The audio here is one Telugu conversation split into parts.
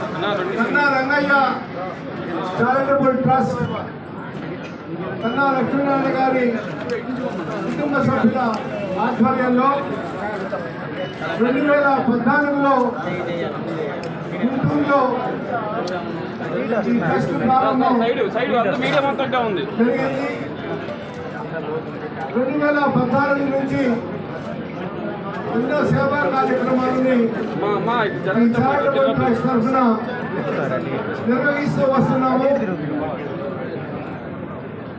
కన్నా రంగయ్య చారిటబుల్ ట్రస్ట్ కన్నా లక్ష్మీనారాయణ గారి కుటుంబ సభ్యుల ఆధ్వర్యంలో రెండు వేల పద్నాలుగులో గుంటూరులో ఈ ట్రస్ట్ ప్రారంభం జరిగింది. రెండు వేల పద్నాలుగు నుంచి ఎన్నో సేవా కార్యక్రమాలని చారిటబుల్ ట్రస్ట్ తరఫున నిర్వహిస్తూ వస్తున్నాము.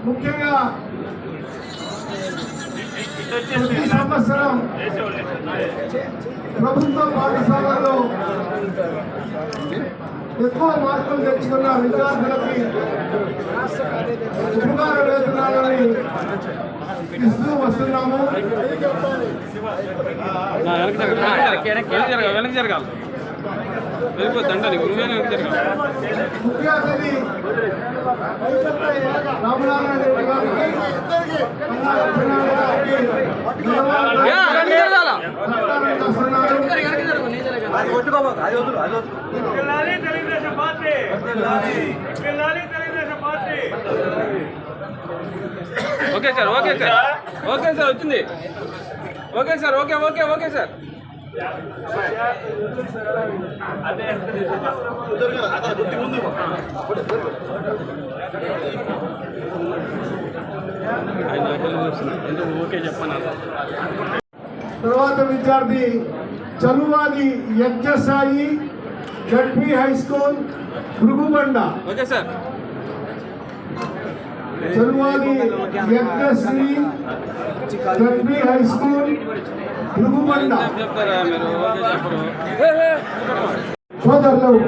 ముఖ్యంగా ప్రతి సంవత్సరం ప్రభుత్వ పాఠశాలలో ఎక్కువ మార్కులు తెచ్చుకున్న విద్యార్థులకి ఉపకార వేతనాలని ఇస్తూ వస్తున్నాము. నా వెనక్కి జరగాలి. వెనక్కి జరగాలి. వెనక్కి జరగాలి. వెళ్ళిపోద్ది దండ నీకు నువ్వే వెనక్కి జరగాలి. ముఖ్య అతిథి రామనారాయణ రెడ్డి గారికి Telugu Desam party. Telugu Desam party. Okay sir okay sir. Okay sir వచ్చింది. Okay sir okay okay okay sir. Okay చెప్పను? తర్వాత విద్యార్థి Chaluvadi Yagnasai ZP high school Bhrugubanda Chaluvadi Yagnasri ZP high school Bhrugubanda. సోదరులు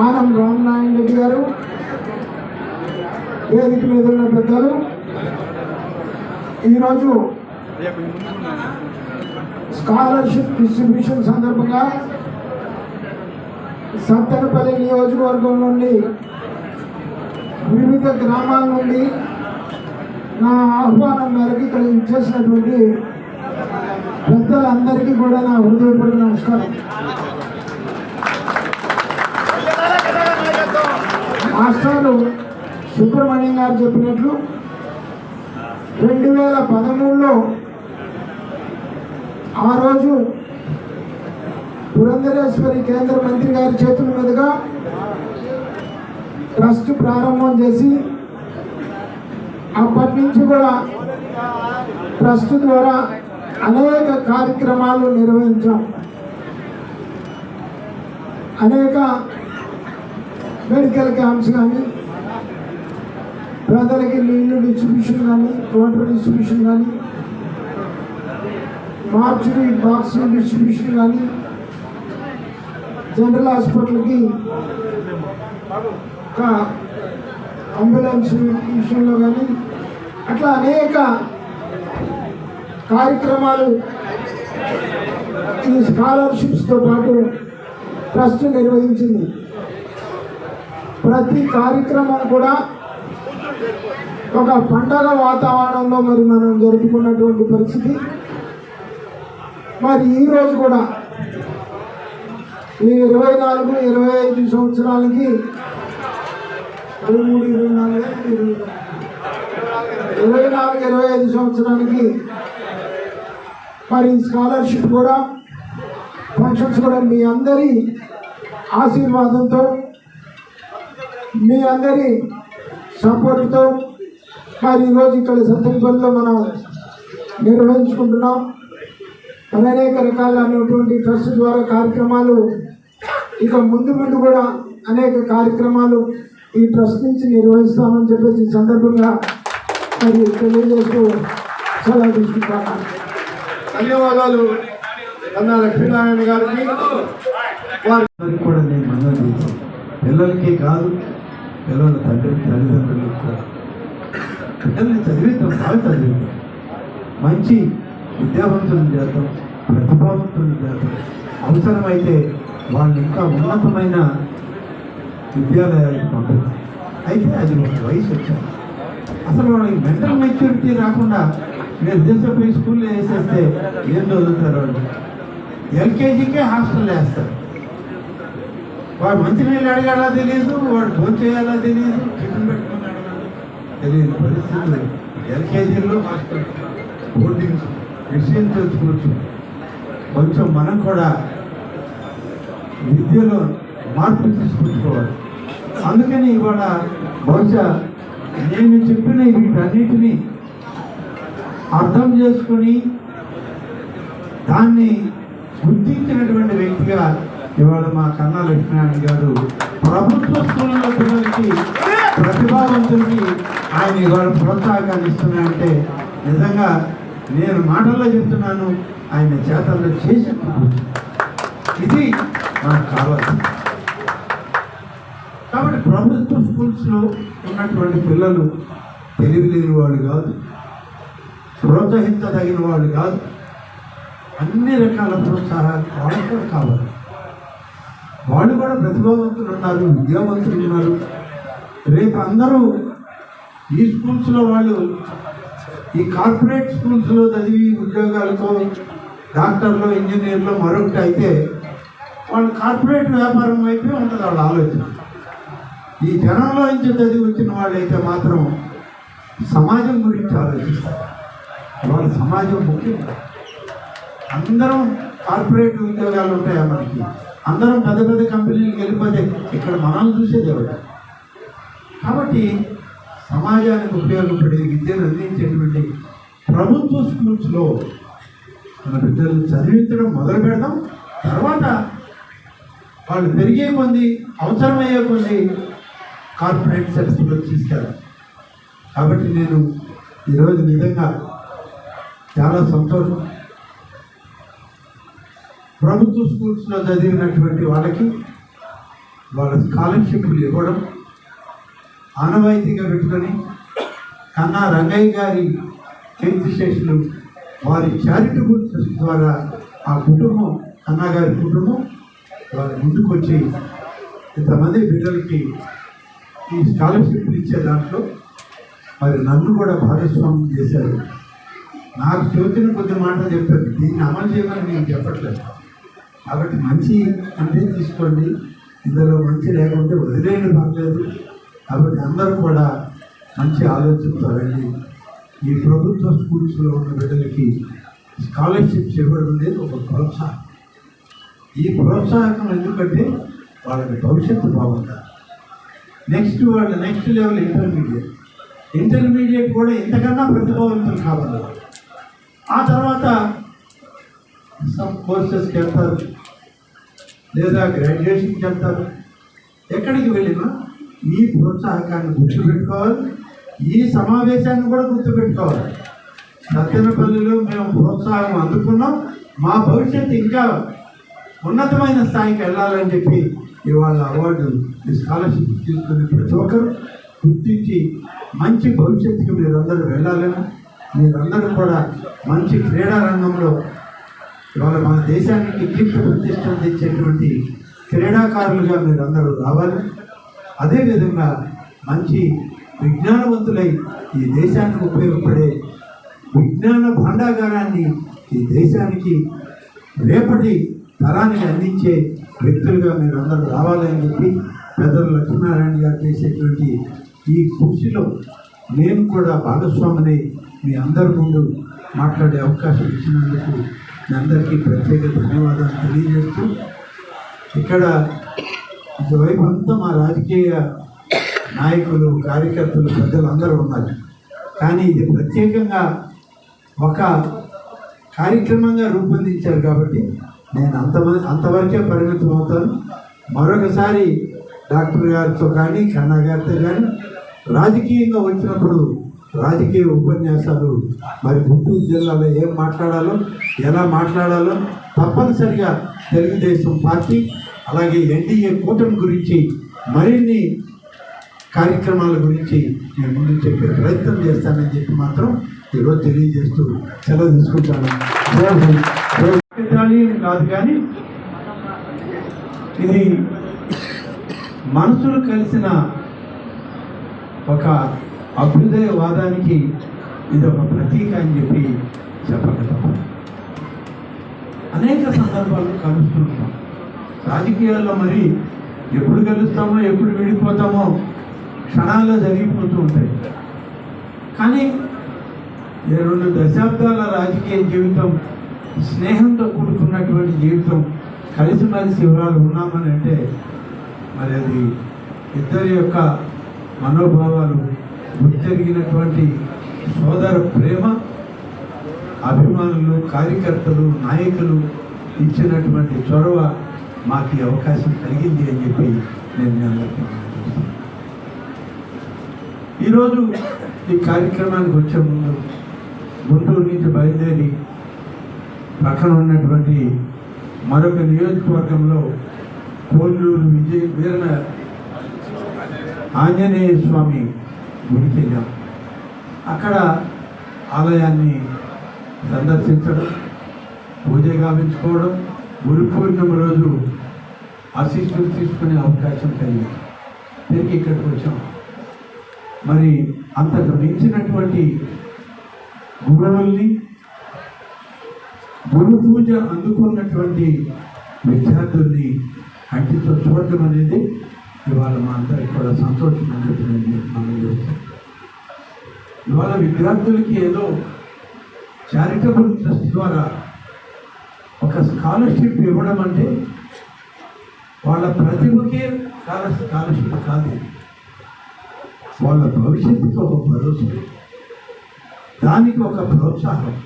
ఆనం రామనారాయణ రెడ్డి గారు వేదిక మీద ఉన్న పెద్దలు ఈరోజు స్కాలర్షిప్ డిస్ట్రిబ్యూషన్ సందర్భంగా సత్తెనపల్లి నియోజకవర్గం నుండి వివిధ గ్రామాల నుండి నా ఆహ్వానం మేరకు ఇక్కడ ఇచ్చేసినటువంటి పెద్దలందరికీ కూడా నా హృదయపూర్వక నమస్కారం. మాస్టర్లు సుబ్రహ్మణ్యం గారు చెప్పినట్లు రెండు వేల పదమూడులో ఆ రోజు పురంధరేశ్వరి కేంద్ర మంత్రి గారి చేతుల మీదుగా ట్రస్ట్ ప్రారంభం చేసి అప్పటి నుంచి కూడా ట్రస్ట్ ద్వారా అనేక కార్యక్రమాలు నిర్వహించాం. అనేక మెడికల్ క్యాంప్స్ కానీ పేదలకి నీళ్ళు డిస్ట్రిబ్యూషన్ కానీ వాటర్ డిస్ట్రిబ్యూషన్ కానీ మార్చురీ బాక్స్ డిస్ట్రిబ్యూషన్ కానీ జనరల్ హాస్పిటల్కి ఒక అంబులెన్స్ విషయంలో కానీ అట్లా అనేక కార్యక్రమాలు ఈ స్కాలర్షిప్స్తో పాటు ట్రస్ట్ నిర్వహించింది. ప్రతి కార్యక్రమం కూడా ఒక పండగ వాతావరణంలో మరి మనం జరుపుకున్నటువంటి పరిస్థితి. మరి ఈ రోజు కూడా ఈ ఇరవై నాలుగు ఇరవై ఐదు సంవత్సరాలకి ఇరవై మూడు ఇరవై నాలుగు ఇరవై నాలుగు ఇరవై ఐదు సంవత్సరానికి మరి స్కాలర్షిప్ కూడా ఫంక్షన్స్ కూడా మీ అందరి ఆశీర్వాదంతో మీ అందరి సపోర్ట్తో మరి ఈరోజు ఇక్కడ సందర్భంలో మనం నిర్వహించుకుంటున్నాం. అనేక రకాలైనటువంటి ట్రస్ట్ ద్వారా కార్యక్రమాలు ఇక ముందు ముందు కూడా అనేక కార్యక్రమాలు ఈ ట్రస్ట్ నుంచి నిర్వహిస్తామని చెప్పేసి ఈ సందర్భంగా మరి తెలియజేస్తూ సెలవు తీసుకుంటాను. ధన్యవాదాలు. అన్నా లక్ష్మీనారాయణ గారికి. కూడా నేను మనవి పిల్లలకి కాదు పిల్లల తండ్రి తల్లిదండ్రులకు కూడా. పిల్లల్ని చదివిద్దాం బాగా చదివిద్దాం. మంచి విద్యావంతులను చేద్దాం. ప్రతిభావంతులు అవసరమైతే వాళ్ళు ఇంకా ఉన్నతమైన విద్యాలయాలకు పంపిద్దాం అయితే అది ఒక వయసు వచ్చారు. అసలు వాళ్ళకి మెంటల్ మెచ్యూరిటీ రాకుండా మీరు దేశపోయి స్కూల్లో వేసేస్తే ఏం చదువుతారు వాళ్ళు? ఎల్కేజీకే హాస్టల్ వేస్తారు. వాడు మంచినీళ్ళు అడగాలా తెలియదు వాడు భోజనం చేయాలా తెలియదు టిఫిన్ పెట్టుకుని అడగాలి తెలియని పరిస్థితులు ఎల్కేజీలో హాస్టల్ బోర్డింగ్స్ విషయం తెలుసుకోవచ్చు కొంచెం మనం కూడా విద్యలో మార్పు తీసుకుంటుకోవాలి అందుకని ఇవాళ బహుశా నేను చెప్పిన వీటన్నిటినీ అర్థం చేసుకుని దాన్ని గుర్తించినటువంటి వ్యక్తిగా ఇవాళ మా కన్నా లక్ష్మీనారాయణ గారు ప్రభుత్వ స్కూళ్ళలో పిల్లలకి ప్రతిభావంతులకి ఆయన ఇవాళ ప్రోత్సాహకాలు ఇస్తున్నాయంటే నిజంగా నేను మాటల్లో చెప్తున్నాను. ఆయన చేతల్లో చేసి ఇది మనకు కావాల్సింది కాబట్టి ప్రభుత్వ స్కూల్స్లో ఉన్నటువంటి పిల్లలు తెలివి లేని వాడు కాదు ప్రోత్సహించదగిన వాడు కాదు అన్ని రకాల ప్రోత్సాహాలు వాళ్ళు కూడా కావాలి. వాళ్ళు కూడా ప్రతిభావంతులు ఉన్నారు విద్యావంతులు ఉన్నారు. రేపు అందరూ ఈ స్కూల్స్లో వాళ్ళు ఈ కార్పొరేట్ స్కూల్స్లో చదివి ఉద్యోగాలతో డాక్టర్లు ఇంజనీర్లు మరొకటి అయితే వాళ్ళు కార్పొరేట్ వ్యాపారం వైపే ఉంటుంది వాళ్ళ ఆలోచన. ఈ జనంలో నుంచి చదివి వచ్చిన వాళ్ళైతే మాత్రం సమాజం గురించి ఆలోచిస్తారు. వాళ్ళ సమాజం ముఖ్యం. అందరం కార్పొరేట్ ఉద్యోగాలు ఉంటాయా మనకి? అందరం పెద్ద పెద్ద కంపెనీలకు వెళ్ళిపోతే ఇక్కడ మనం చూసేది ఎవరు? కాబట్టి సమాజానికి ఉపయోగపడే విద్యను అందించేటువంటి ప్రభుత్వ స్కూల్స్లో మన బిడ్డలు చదివించడం మొదలు పెడదాం. తర్వాత వాళ్ళు పెరిగే కొంది అవసరమయ్యే కొంది కార్పొరేట్ సెక్టర్లో తీసుకెళ్ళాలి కాబట్టి నేను ఈరోజు నిజంగా చాలా సంతోషం. ప్రభుత్వ స్కూల్స్లో చదివినటువంటి వాళ్ళకి వాళ్ళ స్కాలర్షిప్లు ఇవ్వడం ఆనవాయితీగా పెట్టుకొని కన్నా రంగయ్య గారి చైతన్య స్టేషన్లు వారి చారిటబుల్ ట్రస్ట్ ద్వారా ఆ కుటుంబం అన్నగారి కుటుంబం కుటుంబం ముందుకు వచ్చి ఇంతమంది బిడ్డలకి ఈ స్కాలర్షిప్లు ఇచ్చే దాంట్లో మరి నన్ను కూడా భాగస్వామ్యం చేశారు. నాకు తోచిన కొద్ది మాటలు చెప్పారు. దీన్ని అమలు చేయమని నేను చెప్పట్లేదు. కాబట్టి మంచి అంటే తీసుకోండి. ఇందులో మంచి లేకుంటే వదిలేని పర్లేదు. కాబట్టి అందరూ కూడా మంచి ఆలోచనతో వెళ్ళి ఈ ప్రభుత్వ స్కూల్స్లో ఉన్న బిడ్డలకి స్కాలర్షిప్స్ ఇవ్వడం అనేది ఒక ప్రోత్సాహం. ఈ ప్రోత్సాహకం ఎందుకంటే వాళ్ళకి భవిష్యత్తు బాగుంటుంది నెక్స్ట్ వాళ్ళ నెక్స్ట్ లెవెల్ ఇంటర్మీడియట్ ఇంటర్మీడియట్ కూడా ఇంతకన్నా ప్రతిభావంతులు కావాలి ఆ తర్వాత సమ్ కోర్సెస్కి వెళ్తారు లేదా గ్రాడ్యుయేషన్కి వెళ్తారు ఎక్కడికి వెళ్ళినా ఈ ప్రోత్సాహకాన్ని గుర్తుపెట్టుకోవాలి. ఈ సమావేశాన్ని కూడా గుర్తుపెట్టుకోవాలి. సత్యనపల్లిలో మేము ప్రోత్సాహం అందుకున్నాం. మా భవిష్యత్తు ఇంకా ఉన్నతమైన స్థాయికి వెళ్ళాలని చెప్పి ఇవాళ అవార్డు ఈ స్కాలర్షిప్ తీసుకునే ప్రతి ఒక్కరు గుర్తించి మంచి భవిష్యత్తుకి మీరందరూ వెళ్ళాలని మీరందరూ కూడా మంచి క్రీడా రంగంలో ఇవాళ మన దేశానికి కీర్తి ప్రతిష్టలు తెచ్చేటువంటి క్రీడాకారులుగా మీరందరూ రావాలి. అదేవిధంగా మంచి విజ్ఞానవంతులై ఈ దేశానికి ఉపయోగపడే విజ్ఞాన భాండాగారాన్ని ఈ దేశానికి రేపటి తరానికి అందించే వ్యక్తులుగా మీరు అందరూ రావాలని చెప్పి పెద్దలు లక్ష్మీనారాయణ గారు చేసేటువంటి ఈ కృషిలో నేను కూడా భాగస్వామిని మీ అందరి ముందు మాట్లాడే అవకాశం ఇచ్చినందుకు మీ అందరికీ ప్రత్యేక ధన్యవాదాలు తెలియజేస్తూ ఇక్కడ ఇటువైపు అంతా మా రాజకీయ నాయకులు కార్యకర్తలు పెద్దలు అందరూ ఉన్నారు. కానీ ఇది ప్రత్యేకంగా ఒక కార్యక్రమంగా రూపొందించారు కాబట్టి నేను అంతమంది అంతవరకే పరిమితం అవుతాను. మరొకసారి డాక్టర్ గారితో కానీ కన్నా గారితో కానీ రాజకీయంగా వచ్చినప్పుడు రాజకీయ ఉపన్యాసాలు మరి గుంటూరు జిల్లాలో ఏం మాట్లాడాలో ఎలా మాట్లాడాలో తప్పనిసరిగా తెలుగుదేశం పార్టీ అలాగే ఎన్డీఏ కూటమి గురించి మరిన్ని కార్యక్రమాల గురించి నేను ముందు చెప్పే ప్రయత్నం చేస్తానని చెప్పి మాత్రం ఈరోజు తెలియజేస్తూ సెలవు తీసుకుంటాను. కాదు కానీ ఇది మనసులు కలిసిన ఒక అభ్యుదయ వాదానికి ఇది ఒక ప్రతీక అని చెప్పి చెప్పగలం. అనేక సందర్భాల్లో కలుస్తుంటాం రాజకీయాల్లో మరి ఎప్పుడు కలుస్తామో ఎప్పుడు విడిపోతామో క్షణాల్లో జరిగిపోతూ ఉంటాయి. కానీ రెండు దశాబ్దాల రాజకీయ జీవితం స్నేహంతో కూడుకున్నటువంటి జీవితం కలిసిమెలిసి వివరాలు ఉన్నామని అంటే మరి అది ఇద్దరి యొక్క మనోభావాలు గుర్తెరిగినటువంటి సోదర ప్రేమ అభిమానులు కార్యకర్తలు నాయకులు ఇచ్చినటువంటి చొరవ మాకు అవకాశం కలిగింది అని చెప్పి నేను మీ అందరికీ ఈరోజు ఈ కార్యక్రమానికి వచ్చే ముందు గుంటూరు నుంచి బయలుదేరి పక్కన ఉన్నటువంటి మరొక నియోజకవర్గంలో కోల్లూరు విజయ వీరన ఆంజనేయ స్వామి గుడికి వెళ్ళాం. అక్కడ ఆలయాన్ని సందర్శించడం పూజ గావించుకోవడం గురు పూర్ణిమ రోజు ఆశీస్సులు తీసుకునే అవకాశం కలిగింది. తిరిగి ఇక్కడికి వచ్చాం. మరి అంతకు మించినటువంటి గురువుల్ని గురు పూజ అందుకున్నటువంటి విద్యార్థుల్ని కంటితో చూడటం అనేది ఇవాళ మా అందరికి కూడా సంతోషం అని చెప్పి నేను మనం చేస్తాను. ఇవాళ విద్యార్థులకి ఏదో చారిటబుల్ ట్రస్ట్ ద్వారా ఒక స్కాలర్షిప్ ఇవ్వడం అంటే వాళ్ళ ప్రతిభకే స్కాల స్కాలర్షిప్ కాదు వాళ్ళ భవిష్యత్తుకి ఒక భరోసా. దానికి ఒక ప్రోత్సాహం.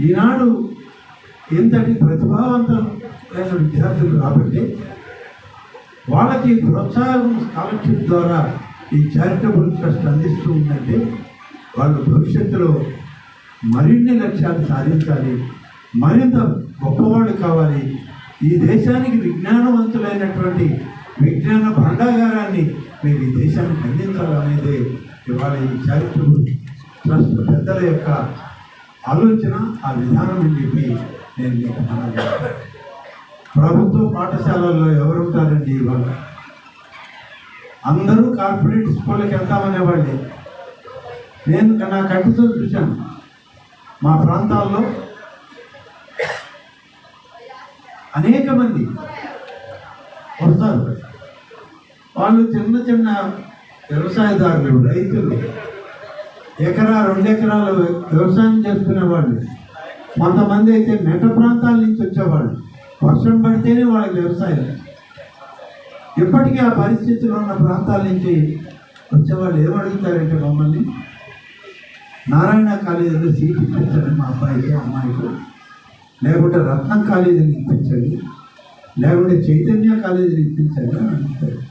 ఈనాడు ఇంతటి ప్రతిభావంతమైన విద్యార్థులు కాబట్టి వాళ్ళకి ప్రోత్సాహం స్కాలర్షిప్ ద్వారా ఈ చారిటబుల్ ట్రస్ట్ అందిస్తూ ఉందంటే వాళ్ళు భవిష్యత్తులో మరిన్ని లక్ష్యాలు సాధించాలి మరింత గొప్పవాళ్ళు కావాలి. ఈ దేశానికి విజ్ఞానవంతులైనటువంటి విజ్ఞాన భాండాగారాన్ని మీరు ఈ దేశానికి అందించాలనేదే ఇవాళ ఈ చారిటబుల్ ట్రస్ట్ పెద్దల యొక్క ఆలోచన ఆ విధానం అని చెప్పి నేను మీకు మనం ప్రభుత్వ పాఠశాలల్లో ఎవరు ఉంటారండి ఇవాళ? అందరూ కార్పొరేట్ స్కూళ్ళకి వెళ్తామనేవాళ్ళే నేను నా కంటితో చూశాను. మా ప్రాంతాల్లో అనేక మంది వస్తారు. వాళ్ళు చిన్న చిన్న వ్యవసాయదారులు రైతులు. ఎకరా రెండు ఎకరాలు వ్యవసాయం చేసుకునేవాళ్ళు కొంతమంది అయితే మెట్ట ప్రాంతాల నుంచి వచ్చేవాళ్ళు. వర్షం పడితేనే వాళ్ళకి వ్యవసాయం. ఇప్పటికీ ఆ పరిస్థితులు ఉన్న ప్రాంతాల నుంచి వచ్చేవాళ్ళు ఏమడుగుతారంటే మమ్మల్ని? నారాయణ కాలేజీలో సీట్ ఇప్పించండి మా అబ్బాయికి అమ్మాయికి. లేకుంటే రత్నం కాలేజీని ఇప్పించండి. లేకుంటే చైతన్య కాలేజీని ఇప్పించండి అని అడుగుతారు.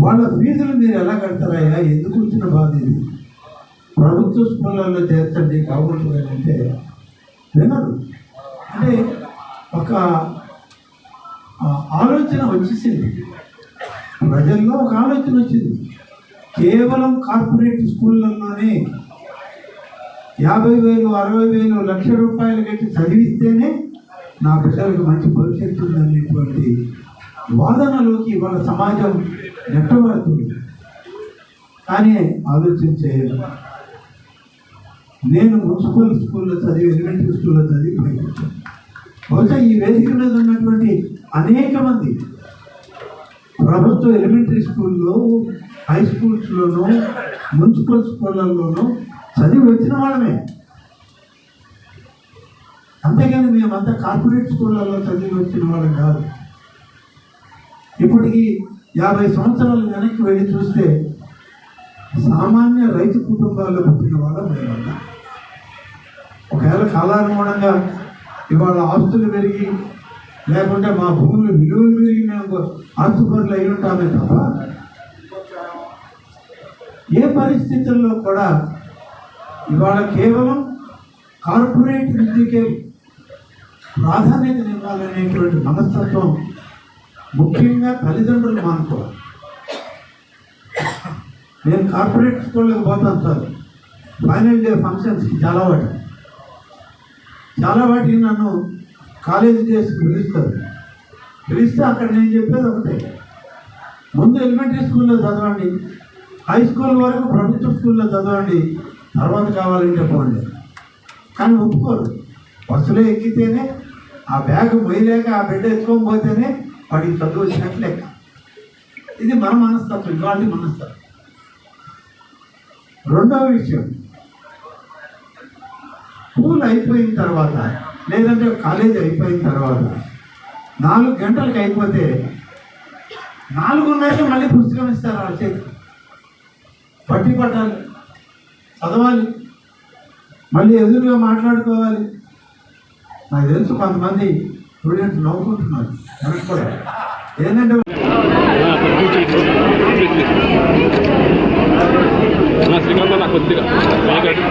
వాళ్ళ ఫీజులు మీరు ఎలా కడతారయ్యా? ఎందుకు వచ్చిన బాధ ఇది? ప్రభుత్వ స్కూళ్ళల్లో చేర్చండి గవర్నమెంట్ అంటే వినరు. అంటే ఒక ఆలోచన వచ్చేసింది. ప్రజల్లో ఒక ఆలోచన వచ్చింది. కేవలం కార్పొరేట్ స్కూళ్ళల్లోనే యాభై వేలు అరవై వేలు లక్ష రూపాయలు కట్టి చదివిస్తేనే నా బిడ్డలకు మంచి భవిష్యత్తు ఉందనేటువంటి వాదనలోకి వాళ్ళ సమాజం నెట్టబడుతుంది. కానీ ఆలోచించే నేను మున్సిపల్ స్కూల్లో చదివి ఎలిమెంటరీ స్కూల్లో చదివి బహుశా ఈ వేదిక మీద ఉన్నటువంటి అనేక మంది ప్రభుత్వ ఎలిమెంటరీ స్కూల్లో హై స్కూల్స్లోనూ మున్సిపల్ స్కూళ్ళల్లోనూ చదివి వచ్చిన వాళ్ళమే. అంతేగాని మేమంతా కార్పొరేట్ స్కూళ్ళల్లో చదివి వచ్చిన వాళ్ళం కాదు. ఇప్పటికీ యాభై సంవత్సరాలు వెనక్కి వెళ్ళి చూస్తే సామాన్య రైతు కుటుంబాల్లో పుట్టిన వాళ్ళం మేమన్నా ఒకవేళ కాలానుగుణంగా ఇవాళ ఆస్తులు పెరిగి లేకుంటే మా భూములు విలువలు పెరిగి మేము ఆస్తుపరులు అయి ఉంటామే తప్ప ఏ పరిస్థితుల్లో కూడా ఇవాళ కేవలం కార్పొరేట్ విద్యకే ప్రాధాన్యతనివ్వాలనేటువంటి మనస్తత్వం ముఖ్యంగా తల్లిదండ్రులు మానుకోవాలి. నేను కార్పొరేట్ స్కూల్కి పోతాను సార్. ఫైనల్ డే ఫంక్షన్స్కి చాలా వాటి. చాలా వాటికి నన్ను కాలేజీ డేస్కి పిలుస్తారు. పిలిస్తే అక్కడ నేను చెప్పేది ఒకటే. ముందు ఎలిమెంటరీ స్కూల్లో చదవండి హై స్కూల్ వరకు ప్రభుత్వ స్కూల్లో చదవండి తర్వాత కావాలంటే పోండి. కానీ ఒప్పుకోరు. బస్సులో ఎక్కితేనే ఆ బ్యాగ్ మొయ్యలేక ఆ బిడ్డ ఎత్తుకొని పోతేనే వాడికి చదువు వచ్చినట్టు లెక్క. ఇది మన మనస్తత్వం ఇవాళ మనస్తత్వం. రెండవ విషయం. స్కూల్ అయిపోయిన తర్వాత లేదంటే కాలేజ్ అయిపోయిన తర్వాత నాలుగు గంటలకు అయిపోతే నాలుగున్నరకే మళ్ళీ పుస్తకం ఇస్తారు వాళ్ళ చేతికి. పట్టి పట్టాలి చదవాలి మళ్ళీ ఎదురుగా మాట్లాడుకోవాలి. నాకు తెలుసు కొంతమంది స్టూడెంట్స్ నవ్వుకుంటున్నారు. ఏంటంటే శ్రీమంత నాకు కొద్దిగా మేకడు